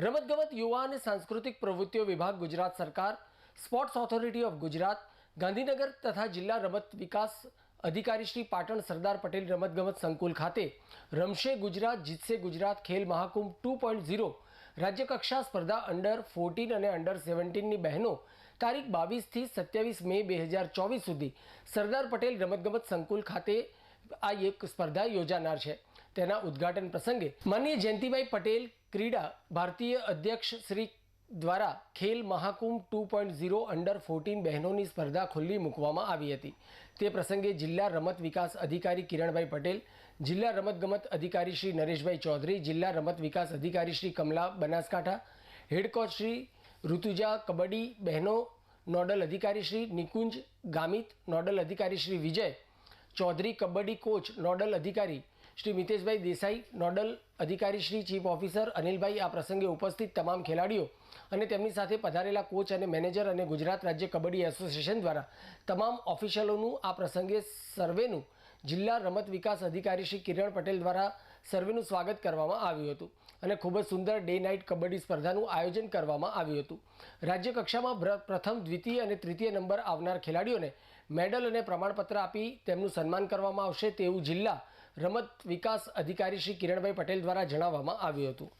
રમતગમત યુવા અને સાંસ્કૃતિક પ્રવૃત્તિઓ વિભાગ ગુજરાત સરકાર, sports authority of Gujarat, Gandhinagar તથા જિલ્લા રમત વિકાસ અધિકારી શ્રી પાટણ સરદાર પટેલ રમતગમત સંકુલ ખાતે રમશે ગુજરાત, જીતશે Gujarat Khel Mahakumbh two point zero રાજ્યકક્ષા સ્પર્ધા અંડર ફોર્ટીન અને અંડર સેવન્ટીનની બહેનો તારીખ બાવીસથી સત્યાવીસ મે બે હજાર ચોવીસ સુધી સરદાર પટેલ રમતગમત સંકુલ ખાતે આ એક સ્પર્ધા યોજાનાર છે. તેના ઉદ્ઘાટન પ્રસંગે માનનીય જયંતિભાઈ પટેલ ક્રીડા ભારતીય અધ્યક્ષ શ્રી દ્વારા Khel Mahakumbh two point zero under fourteen બહેનોની સ્પર્ધા ખુલ્લી મૂકવામાં આવી હતી. તે પ્રસંગે જિલ્લા રમત વિકાસ અધિકારી કિરણભાઈ પટેલ, જિલ્લા રમતગમત અધિકારી શ્રી નરેશભાઈ ચૌધરી, જિલ્લા રમત વિકાસ અધિકારી શ્રી કમલા બનાસકાંઠા, હેડ કોચ શ્રી ઋતુજા કબડ્ડી, બહેનો નોડલ અધિકારી શ્રી નિકુંજ ગામિત, નોડલ અધિકારી શ્રી વિજય, ચૌધરી કબડ્ડી કોચ, નોડલ અધિકારી શ્રી મિતેશભાઈ દેસાઈ, નોડલ અધિકારી શ્રી, ચીફ ઓફિસર અનિલભાઈ, આ પ્રસંગે ઉપસ્થિત તમામ ખેલાડીઓ અને તેમની સાથે પધારેલા કોચ અને મેનેજર અને ગુજરાત રાજ્ય કબડ્ડી એસોસિએશન દ્વારા તમામ ઓફિશિયલોનું આ પ્રસંગે સર્વેનું જિલ્લા રમત વિકાસ અધિકારી શ્રી કિરણ પટેલ દ્વારા સર્વેનું સ્વાગત કરવામાં આવ્યું હતું અને ખૂબ જ સુંદર ડે નાઇટ કબડ્ડી સ્પર્ધાનું આયોજન કરવામાં આવ્યું હતું. રાજ્ય કક્ષામાં પ્રથમ, દ્વિતીય અને તૃતીય નંબર આવનાર ખેલાડીઓને મેડલ અને પ્રમાણપત્ર આપી તેમનું સન્માન કરવામાં આવશે તેવું જિલ્લા રમત વિકાસ અધિકારી શ્રી કિરણભાઈ પટેલ દ્વારા જણાવવામાં આવ્યું હતું.